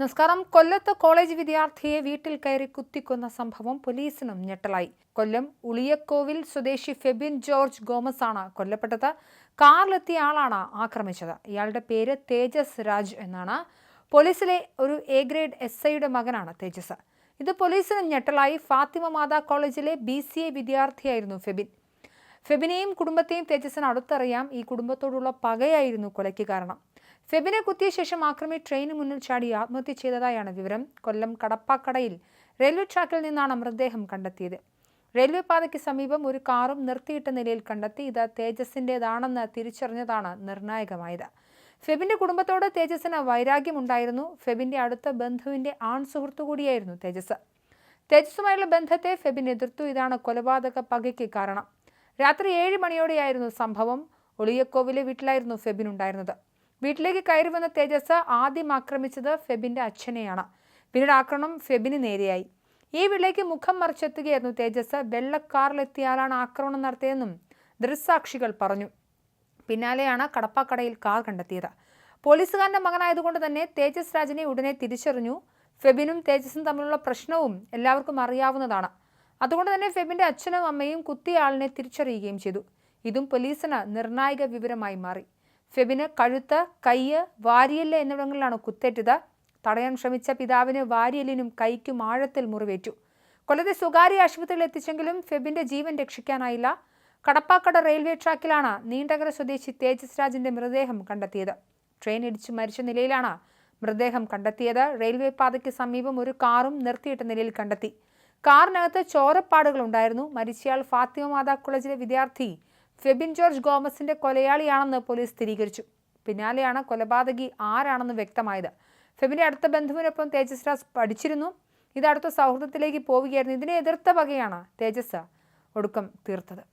നമസ്കാരം. കൊല്ലത്ത് കോളേജ് വിദ്യാർത്ഥിയെ വീട്ടിൽ കയറി കുത്തിക്കൊന്ന സംഭവം പോലീസിനും ഞെട്ടലായി. കൊല്ലം ഉളിയക്കോവിൽ സ്വദേശി ഫെബിൻ ജോർജ് ഗോമസ് ആണ് കൊല്ലപ്പെട്ടത്. കാറിലെത്തിയ ആളാണ് ആക്രമിച്ചത്. ഇയാളുടെ പേര് തേജസ് രാജ് എന്നാണ്. പോലീസിലെ ഒരു എ ഗ്രേഡ് എസ് ഐയുടെ മകനാണ് തേജസ്. ഇത് പോലീസിനും ഞെട്ടലായി. ഫാത്തിമ മാതാ കോളേജിലെ ബി സി എ വിദ്യാർത്ഥിയായിരുന്നു ഫെബിൻ. ഫെബിനെയും കുടുംബത്തെയും തേജസ്സിന് അടുത്തറിയാം ഈ കുടുംബത്തോടുള്ള പകയായിരുന്നു കൊലയ്ക്ക് കാരണം. ഫെബിനെ കുത്തിയ ശേഷം ആക്രമി ട്രെയിന് മുന്നിൽ ചാടി ആത്മഹത്യ ചെയ്തതായാണ് വിവരം. കൊല്ലം കടപ്പാക്കടയിൽ റെയിൽവേ ട്രാക്കിൽ നിന്നാണ് മൃതദേഹം കണ്ടെത്തിയത്. റെയിൽവേ പാതയ്ക്ക് സമീപം ഒരു കാറും നിർത്തിയിട്ട നിലയിൽ കണ്ടെത്തി. ഇത് തേജസിന്റെതാണെന്ന് തിരിച്ചറിഞ്ഞതാണ് നിർണായകമായത്. ഫെബിന്റെ കുടുംബത്തോട് തേജസ്സിന് വൈരാഗ്യമുണ്ടായിരുന്നു. ഫെബിന്റെ അടുത്ത ബന്ധുവിന്റെ ആൺ സുഹൃത്തു കൂടിയായിരുന്നു തേജസ്. തേജസ്സുമായുള്ള ബന്ധത്തെ ഫെബിൻ എതിർത്തു. ഇതാണ് കൊലപാതക പകയ്ക്ക് കാരണം. രാത്രി ഏഴ് മണിയോടെയായിരുന്നു സംഭവം. ഒളിയക്കോവിലെ വീട്ടിലായിരുന്നു ഫെബിൻ ഉണ്ടായിരുന്നത്. വീട്ടിലേക്ക് കയറി വന്ന തേജസ് ആദ്യം ആക്രമിച്ചത് ഫെബിന്റെ അച്ഛനെയാണ്. പിന്നീട് ആക്രമണം ഫെബിന് നേരെയായി. ഈ വീട്ടിലേക്ക് മുഖം മറിച്ചെത്തുകയായിരുന്നു തേജസ്. വെള്ളക്കാറിലെത്തിയാലാണ് ആക്രമണം നടത്തിയതെന്നും ദൃക്സാക്ഷികൾ പറഞ്ഞു. പിന്നാലെയാണ് കടപ്പാക്കടയിൽ കാർ കണ്ടെത്തിയത്. പോലീസുകാരന്റെ മകനായതുകൊണ്ട് തന്നെ തേജസ് രാജനെ ഉടനെ തിരിച്ചറിഞ്ഞു. ഫെബിനും തേജസും തമ്മിലുള്ള പ്രശ്നവും എല്ലാവർക്കും അറിയാവുന്നതാണ്. അതുകൊണ്ട് തന്നെ ഫെബിന്റെ അച്ഛനും അമ്മയും കുത്തിയ ആളിനെ തിരിച്ചറിയുകയും ചെയ്തു. ഇതും പോലീസിന് നിർണായക വിവരമായി മാറി. ഫെബിന് കഴുത്ത് കയ്യ് വാരിയല്ല എന്നിവിടങ്ങളിലാണ് കുത്തേറ്റത്. തടയാൻ ശ്രമിച്ച പിതാവിന് വാരിയലിനും കൈക്കും ആഴത്തിൽ മുറിവേറ്റു. കൊല്ലത്തെ സ്വകാര്യ ആശുപത്രിയിൽ എത്തിച്ചെങ്കിലും ഫെബിന്റെ ജീവൻ രക്ഷിക്കാനായില്ല. കടപ്പാക്കട റെയിൽവേ ട്രാക്കിലാണ് നീണ്ടകര സ്വദേശി തേജസ് രാജിന്റെ മൃതദേഹം കണ്ടെത്തിയത്. ട്രെയിൻ ഇടിച്ചു മരിച്ച നിലയിലാണ് മൃതദേഹം കണ്ടെത്തിയത്. റെയിൽവേ പാതയ്ക്ക് സമീപം ഒരു കാറും നിർത്തിയിട്ട നിലയിൽ കണ്ടെത്തി. കാറിനകത്ത് ചോരപ്പാടുകൾ ഉണ്ടായിരുന്നു മരിച്ചയാൾ ഫാത്തിമ മാതാ കോളേജിലെ വിദ്യാർത്ഥി ഫെബിൻ ജോർജ് ഗോമസിന്റെ കൊലയാളിയാണെന്ന് പോലീസ് സ്ഥിരീകരിച്ചു. പിന്നാലെയാണ് കൊലപാതകി ആരാണെന്ന് വ്യക്തമായത്. ഫെബിന്റെ അടുത്ത ബന്ധുവിനൊപ്പം തേജസ് രാജ് പഠിച്ചിരുന്നു. ഇത് അടുത്ത സൗഹൃദത്തിലേക്ക് പോവുകയായിരുന്നു. ഇതിനെ എതിർത്ത വകയാണ് തേജസ് ഒടുക്കം തീർത്തത്.